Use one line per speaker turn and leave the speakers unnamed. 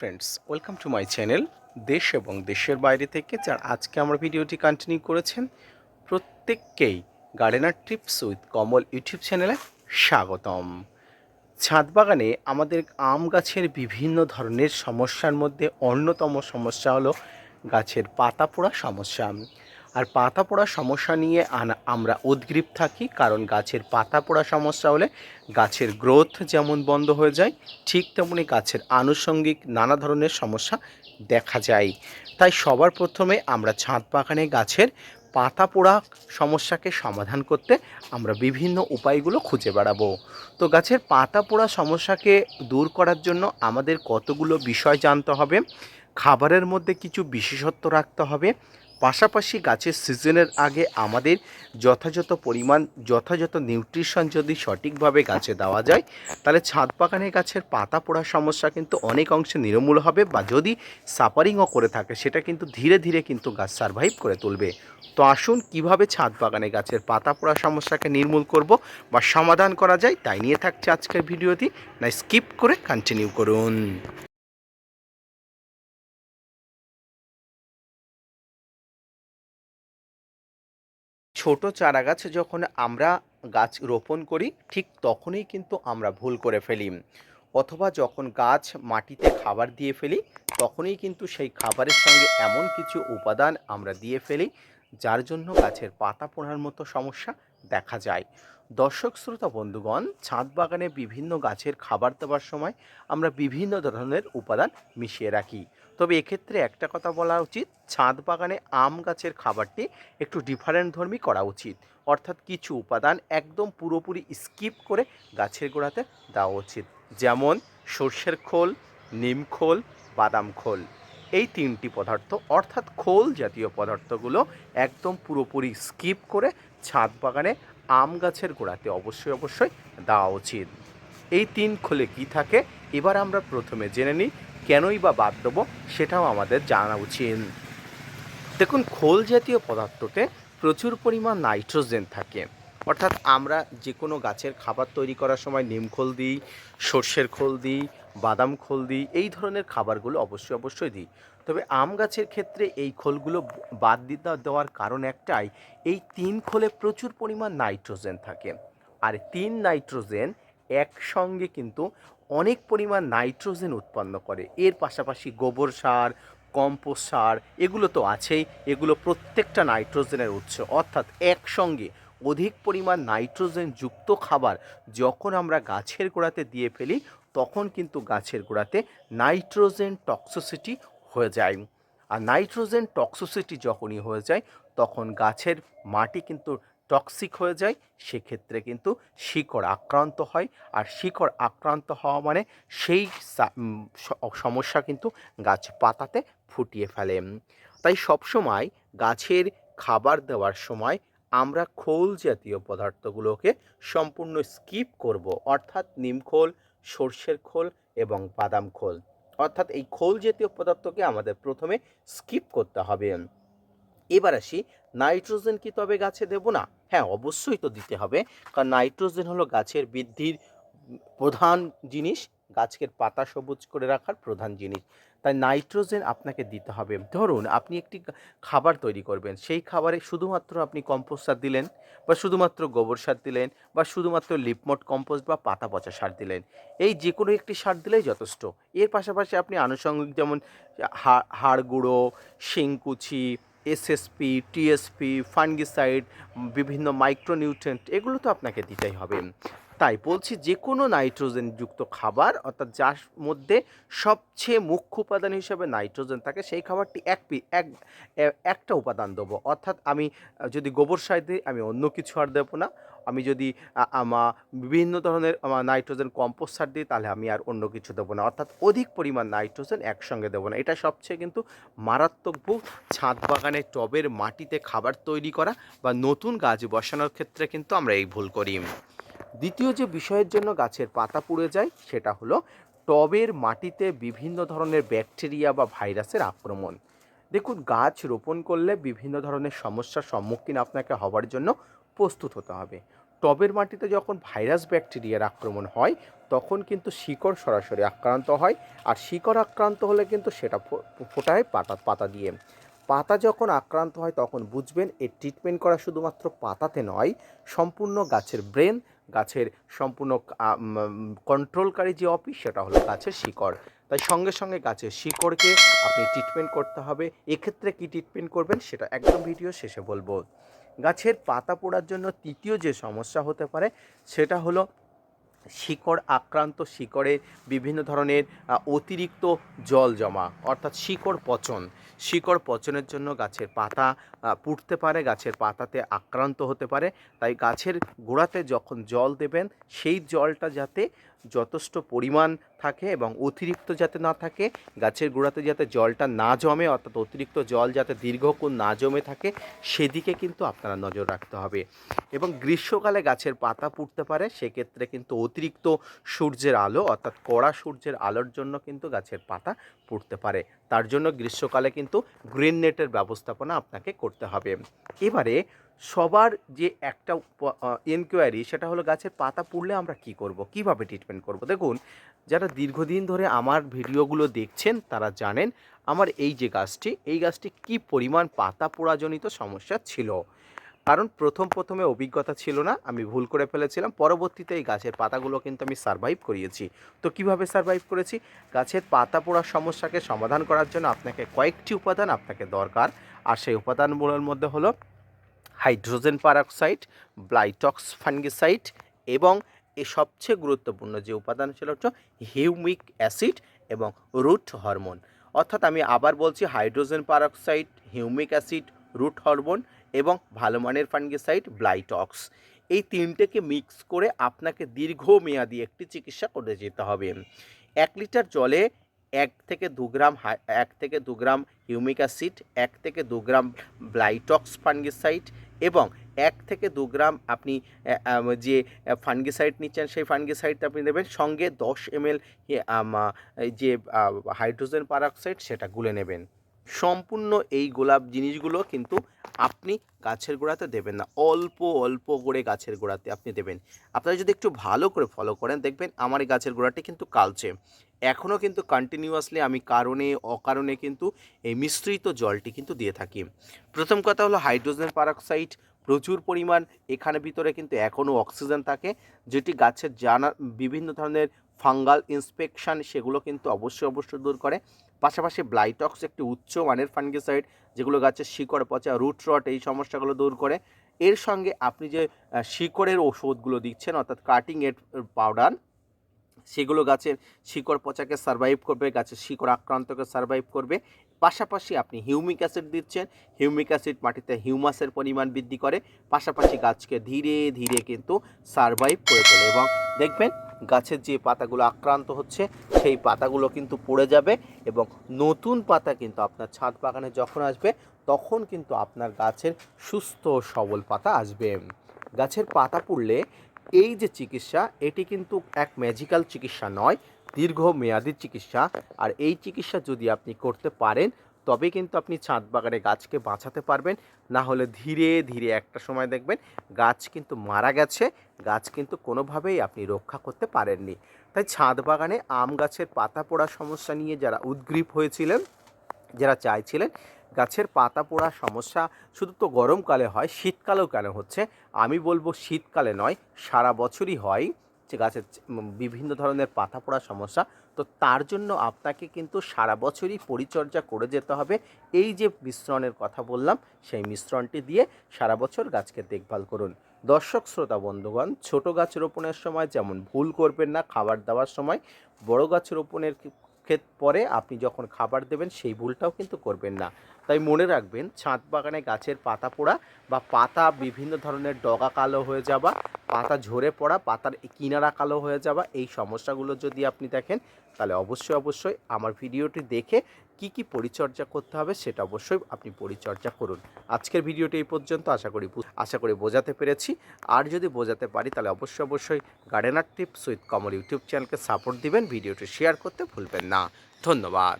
Friends welcome to my channel দেশ এবং দেশের বাইরে থেকে যারা আজকে আমরা ভিডিওটি কন্টিনিউ করেছেন, প্রত্যেককেই gardener trips with Kamal YouTube চ্যানেলে স্বাগতম। ছাদ বাগানে আমাদের আম গাছের বিভিন্ন ধরনের সমস্যার মধ্যে অন্যতম সমস্যা হলো গাছের পাতা পোড়া সমস্যা। আর পাতা পোড়া সমস্যা নিয়ে আমরা উদ্গ্রীব থাকি, কারণ গাছের পাতা পোড়া সমস্যা হলে গাছের গ্রোথ যেমন বন্ধ হয়ে যায়, ঠিক তেমনি গাছের আনুষঙ্গিক নানা ধরনের সমস্যা দেখা যায়। তাই সবার প্রথমে আমরা ছাদ বাগানে গাছের পাতা পোড়া সমস্যাকে সমাধান করতে আমরা বিভিন্ন উপায়গুলো খুঁজে বেড়াবো। তো গাছের পাতা পোড়া সমস্যাকে দূর করার জন্য আমাদের কতগুলো বিষয় জানতে হবে, খাবারের মধ্যে কিছু বিশেষত্ব রাখতে হবে পাশাপাশি গাছের সিজনের আগে আমাদের যথাযথ পরিমাণ, যথাযথ নিউট্রিশন যদি সঠিকভাবে গাছে দেওয়া যায়, তাহলে ছাদ বাগানে গাছের পাতা পোড়ার সমস্যা কিন্তু অনেক অংশে নির্মূল হবে বা যদি সাপারিংও করে থাকে, সেটা কিন্তু ধীরে ধীরে কিন্তু গাছ সারভাইভ করে তুলবে। তো আসুন কীভাবে ছাদ বাগানে গাছের পাতা পোড়া সমস্যাকে নির্মূল করব বা সমাধান করা যায়, তাই নিয়ে থাকছে আজকের ভিডিওটি। না, স্কিপ করে কন্টিনিউ করুন। ছোট চারা গাছ যখন আমরা গাছ রোপণ করি, ঠিক তখনই কিন্তু আমরা ভুল করে ফেলি। অথবা যখন গাছ মাটিতে খাবার দিয়ে ফেলি, তখনই কিন্তু সেই খাবারের সঙ্গে এমন কিছু উপাদান আমরা দিয়ে ফেলি, যার জন্য গাছের পাতা পোড়ার মতো সমস্যা দেখা যায়। দর্শক, শ্রোতা, বন্ধুগণ, ছাদ বাগানে বিভিন্ন গাছের খাবার দেওয়ার সময় আমরা বিভিন্ন ধরনের উপাদান মিশিয়ে রাখি। তবে এক্ষেত্রে একটা কথা বলা উচিত, ছাদ বাগানে আম গাছের খাবারটি একটু ডিফারেন্ট ধর্মী করা উচিত। অর্থাৎ কিছু উপাদান একদম পুরোপুরি স্কিপ করে গাছের গোড়াতে দেওয়া উচিত। যেমন সর্ষের খোল, নিম খোল, বাদাম খোল। এই তিনটি পদার্থ, অর্থাৎ খোল জাতীয় পদার্থগুলো একদম পুরোপুরি স্কিপ করে ছাদ বাগানে আম গাছের গোড়াতে অবশ্যই অবশ্যই দেওয়া উচিত। এই তিন খোলে কি থাকে? এবার আমরা প্রথমে জেনে নিই কেনই বা বাদ দেবো সেটাও আমাদের জানা উচিত। দেখুন, খোল জাতীয় পদার্থতে প্রচুর পরিমাণ নাইট্রোজেন থাকে। অর্থাৎ আমরা যে কোনো গাছের খাবার তৈরি করার সময় নিম খোল দিই, সর্ষের খোল দিই, বাদাম খোল দিই, এই ধরনের খাবারগুলো অবশ্যই অবশ্যই দিই। তবে আম গাছের ক্ষেত্রে এই খোলগুলো বাদ দিতে দেওয়ার কারণ একটাই, এই তিন খোলে প্রচুর পরিমাণ নাইট্রোজেন থাকে। আর তিন নাইট্রোজেন একসঙ্গে কিন্তু অনেক পরিমাণ নাইট্রোজেন উৎপন্ন করে। এর পাশাপাশি গোবর সার, কম্পোস্ট সার, এগুলো তো আছেই, এগুলো প্রত্যেকটা নাইট্রোজেনের উৎস। অর্থাৎ একসঙ্গে অধিক পরিমাণ নাইট্রোজেন যুক্ত খাবার যখন আমরা গাছের গোড়াতে দিয়ে ফেলি, তখন কিন্তু গাছের গোড়াতে নাইট্রোজেন টক্সিসিটি হয়ে যায়। আর নাইট্রোজেন টক্সিসিটি যখনই হয়ে যায়, তখন গাছের মাটি কিন্তু টক্সিক হয়ে যায়, সেক্ষেত্রে কিন্তু শিকড় আক্রান্ত হয়। আর শিকড় আক্রান্ত হওয়া মানে সেই সমস্যা কিন্তু গাছ পাতাতে ফুটিয়ে ফেলে। তাই সবসময় গাছের খাবার দেওয়ার সময় আমরা খোল জাতীয় পদার্থগুলোকে সম্পূর্ণ স্কিপ করব, অর্থাৎ নিমখোল সর্ষের খোল এবং বাদাম খোল। অর্থাৎ এই খোল জাতীয় পদার্থকে আমাদের প্রথমে স্কিপ করতে হবে। এবার আসি, নাইট্রোজেন কি তবে গাছে দেব না? হ্যাঁ অবশ্যই তো দিতে হবে। কারণ নাইট্রোজেন হলো গাছের বৃদ্ধির প্রধান জিনিস। গাছের পাতা সবুজ করে রাখার প্রধান জিনিস। তাই নাইট্রোজেন আপনাকে দিতে হবে। ধরুন, আপনি একটি খাবার তৈরি করবেন। সেই খাবারে শুধুমাত্র আপনি কম্পোস্ট সার দিলেন বা শুধুমাত্র গোবর সার দিলেন বা শুধুমাত্র লিপমট কম্পোস্ট বা পাতা পচা সার দিলেন। এই যে কোনো একটি সার দিলেই যথেষ্ট। এর পাশাপাশি আপনি আনুষঙ্গিক যেমন হাড় গুঁড়ো, শিংকুচি এসএসপি টিএসপি ফাঙ্গিসাইড বিভিন্ন মাইক্রোনিউট্রেন্ট এগুলো তো আপনাকে দিতেই হবে। তাই বলছি যে কোনো নাইট্রোজেনযুক্ত খাবার, অর্থাৎ যার মধ্যে সবচেয়ে মুখ্য উপাদান হিসেবে নাইট্রোজেন থাকে, সেই খাবারটি এক পি, এক একটা উপাদান দেবো। অর্থাৎ আমি যদি গোবর সার দিই, আমি অন্য কিছু আর দেবো না। আমি যদি আমা, বিভিন্ন ধরনের আমার নাইট্রোজেন কম্পোস্ট সার দিই, তাহলে আমি আর অন্য কিছু দেবো না। অর্থাৎ অধিক পরিমাণ নাইট্রোজেন একসঙ্গে দেবো না। এটা সবচেয়ে কিন্তু মারাত্মক ভুল। ছাদ বাগানে টবের মাটিতে খাবার তৈরি করা বা নতুন গাছ বসানোর ক্ষেত্রে কিন্তু আমরা এই ভুল করি। দ্বিতীয় যে বিষয়ের জন্য গাছের পাতা পুড়ে যায়, সেটা হলো টবের মাটিতে বিভিন্ন ধরনের ব্যাকটেরিয়া বা ভাইরাসের আক্রমণ। দেখুন, গাছ রোপণ করলে বিভিন্ন ধরনের সমস্যার সম্মুখীন আপনাকে হওয়ার জন্য প্রস্তুত হতে হবে। টবের মাটিতে যখন ভাইরাস ব্যাকটেরিয়ার আক্রমণ হয়, তখন কিন্তু শিকড় সরাসরি আক্রান্ত হয়, আর শিকড় আক্রান্ত হলে কিন্তু সেটা ফোটায় পাতা পাতা দিয়ে। পাতা যখন আক্রান্ত হয়, তখন বুঝবেন এর ট্রিটমেন্ট করা শুধুমাত্র পাতাতে নয়, সম্পূর্ণ গাছের ব্রেন গাছের সম্পূর্ণ কন্ট্রোলকারী যে অফিস সেটা হলো গাছের শিকড়। তাই সঙ্গে সঙ্গে গাছের শিকড়কে আপনি ট্রিটমেন্ট করতে হবে। এক্ষেত্রে কি ট্রিটমেন্ট করবেন, সেটা একদম ভিডিও শেষে বলব। গাছের পাতা পোড়ার জন্য তৃতীয় যে সমস্যা হতে পারে, সেটা হলো শিকড়, আক্রান্ত শিকড়ে বিভিন্ন ধরনের অতিরিক্ত জল জমা, অর্থাৎ শিকড় পচন। শিকড় পচনের জন্য গাছের পাতা পুড়তে পারে, গাছের পাতাতে আক্রান্ত হতে পারে। তাই গাছের গোড়াতে যখন জল দেবেন, সেই জলটা যাতে যথেষ্ট পরিমাণ থাকে এবং অতিরিক্ত যাতে না থাকে, গাছের গোড়াতে যাতে জলটা না জমে, অর্থাৎ অতিরিক্ত জল যাতে দীর্ঘক্ষণ না জমে থাকে, সেদিকে কিন্তু আপনারা নজর রাখতে হবে। এবং গ্রীষ্মকালে গাছের পাতা পুড়তে পারে, সেক্ষেত্রে কিন্তু অতিরিক্ত সূর্যের আলো, অর্থাৎ কড়া সূর্যের আলোর জন্য কিন্তু গাছের পাতা পুড়তে পারে। তার জন্য গ্রীষ্মকালে কিন্তু গ্রিন নেটের ব্যবস্থাপনা আপনাকে করতে হবে। এবারে সবার যে একটা এনকোয়ারি সেটা হলো গাছের পাতা পুড়লে আমরা কি করব? কীভাবে ট্রিটমেন্ট করব? দেখুন, যারা দীর্ঘদিন ধরে আমার ভিডিওগুলো দেখছেন, তারা জানেন আমার এই যে গাছটি, এই গাছটি কি পরিমাণ পাতা পোড়াজনিত সমস্যা ছিল। কারণ প্রথম প্রথমে অভিজ্ঞতা ছিল না, আমি ভুল করে ফেলেছিলাম, পরবর্তীতে এই গাছের পাতাগুলো কিন্তু আমি সারভাইভ করিয়েছি। তো কীভাবে সারভাইভ করেছি? গাছের পাতা পোড়ার সমস্যাকে সমাধান করার জন্য আপনাকে কয়েকটি উপাদান আপনাকে দরকার, আর সেই উপাদানগুলোর মধ্যে হলো হাইড্রোজেন পারক্সাইড, ব্লাইটক্স ফাঙ্গিসাইড এবং এ সবচেয়ে গুরুত্বপূর্ণ যে উপাদান সেটা হচ্ছে হিউমিক অ্যাসিড এবং রুট হরমোন। অর্থাৎ আমি আবার বলছি hydrogen peroxide, humic acid, root hormone এবং ভালো মানের ফাঙ্গিসাইড, ব্লাইটক্স। এই তিনটেকে মিক্স করে আপনাকে দীর্ঘমেয়াদী একটি চিকিৎসা করে যেতে হবে। এক লিটার জলে এক থেকে দু গ্রাম এক থেকে দু গ্রাম হিউমিক অ্যাসিড, এক থেকে দু গ্রাম ব্লাইটক্স ফাঙ্গিসাইড এবং এক থেকে দু গ্রাম আপনি যে ফাঙ্গিসাইড নিচ্ছেন সেই ফাঙ্গিসাইডটা আপনি নেবেন। সঙ্গে দশ এম যে হাইড্রোজেন পারঅক্সাইড সেটা গুলে নেবেন। সম্পূর্ণ এই গোলাপ জিনিসগুলো কিন্তু আপনি গাছের গোড়াতে দেবেন না। অল্প অল্প করে গাছের গোড়াতে আপনি দেবেন। আপনারা যদি একটু ভালো করে ফলো করেন, দেখবেন আমার গাছের গোড়াটি কিন্তু কালচে। এখনও কিন্তু কন্টিনিউয়াসলি আমি কারণে, অকারণে কিন্তু এই মিশ্রিত জলটি কিন্তু দিয়ে থাকি। প্রথম কথা হলো হাইড্রোজেন পারক্সাইড প্রচুর পরিমাণ এখানে ভিতরে কিন্তু এখনও অক্সিজেন থাকে। যেটি গাছের জানা, বিভিন্ন ধরনের ফাঙ্গাল ইন্সপেকশন সেগুলো কিন্তু অবশ্যই অবশ্যই দূর করে। পাশাপাশি ব্লাইটক্স একটি উচ্চ মানের ফাঙ্গিসাইড যেগুলো গাছের শিকড় পচা রুট রট এই সমস্যাগুলো দূর করে। এর সঙ্গে আপনি যে শিকড়ের ওষুধগুলো দিচ্ছেন, অর্থাৎ কাটিং এর পাউডার সেগুলো গাছের শিকড় পচাকে সারভাইভ করবে, গাছের শিকড় আক্রান্তকে সারভাইভ করবে। পাশাপাশি আপনি হিউমিক অ্যাসিড দিচ্ছেন হিউমিক অ্যাসিড মাটিতে হিউমাসের পরিমাণ বৃদ্ধি করে, পাশাপাশি গাছকে ধীরে ধীরে কিন্তু সারভাইভ করে তোলে। এবং দেখবেন গাছের যে পাতাগুলো আক্রান্ত হচ্ছে, সেই পাতাগুলো কিন্তু পড়ে যাবে এবং নতুন পাতা কিন্তু আপনার ছাদ বাগানে যখন আসবে, তখন কিন্তু আপনার গাছের সুস্থ সবল পাতা আসবে। গাছের পাতা পুড়লে এই যে চিকিৎসা, এটি কিন্তু এক ম্যাজিক্যাল চিকিৎসা নয় দীর্ঘ দীর্ঘমেয়াদী চিকিৎসা। আর এই চিকিৎসা যদি আপনি করতে পারেন তবে কিন্তু আপনি ছাদ বাগানে গাছকে বাঁচাতে পারবেন। না হলে ধীরে ধীরে একটা সময় দেখবেন গাছ কিন্তু মারা গেছে, গাছ কিন্তু কোনোভাবেই আপনি রক্ষা করতে পারেননি। তাই ছাদ বাগানে আম গাছের পাতা পোড়া সমস্যা নিয়ে যারা উদ্গ্রীব হয়েছিলেন, যারা চাইছিলেন গাছের পাতা পোড়া সমস্যা শুধু তো গরমকালে হয়, শীতকালেও কেন হচ্ছে? আমি বলব শীতকালে নয়, সারা বছরই হয় যে গাছের বিভিন্ন ধরনের পাতা পোড়া সমস্যা তো তার জন্য আপনাকে কিন্তু সারা বছরই পরিচর্যা করে যেতে হবে। এই যে মিশ্রণের কথা বললাম, সেই মিশ্রণটি দিয়ে সারা বছর গাছকে দেখভাল করুন। দর্শক, শ্রোতা, বন্ধুগণ, ছোট গাছ রোপণের সময় যেমন ভুল করবেন না খাবার দেওয়ার সময়, বড় গাছ রোপণের ক্ষেত পরে আপনি যখন খাবার দেবেন, সেই ভুলটাও কিন্তু করবেন না। তাই মনে রাখবেন, ছাদ বাগানে গাছের পাতা পোড়া বা পাতা বিভিন্ন ধরনের ডগা কালো হয়ে যাওয়া, পাতা ঝরে পড়া, পাতার কিনারা কালো হয়ে যাওয়া, এই সমস্যাগুলো যদি আপনি দেখেন, তাহলে অবশ্যই অবশ্যই আমার ভিডিওটি দেখে কি কি পরিচর্যা করতে হবে সেটা অবশ্যই আপনি পরিচর্যা করুন। আজকের ভিডিওটি এই পর্যন্ত, আশা করি আশা করি বোঝাতে পেরেছি। আর যদি বোঝাতে পারি, তাহলে অবশ্যই অবশ্যই gardener tips with Kamal YouTube চ্যানেলকে সাপোর্ট দিবেন, ভিডিওটি শেয়ার করতে ভুলবেন না। ধন্যবাদ।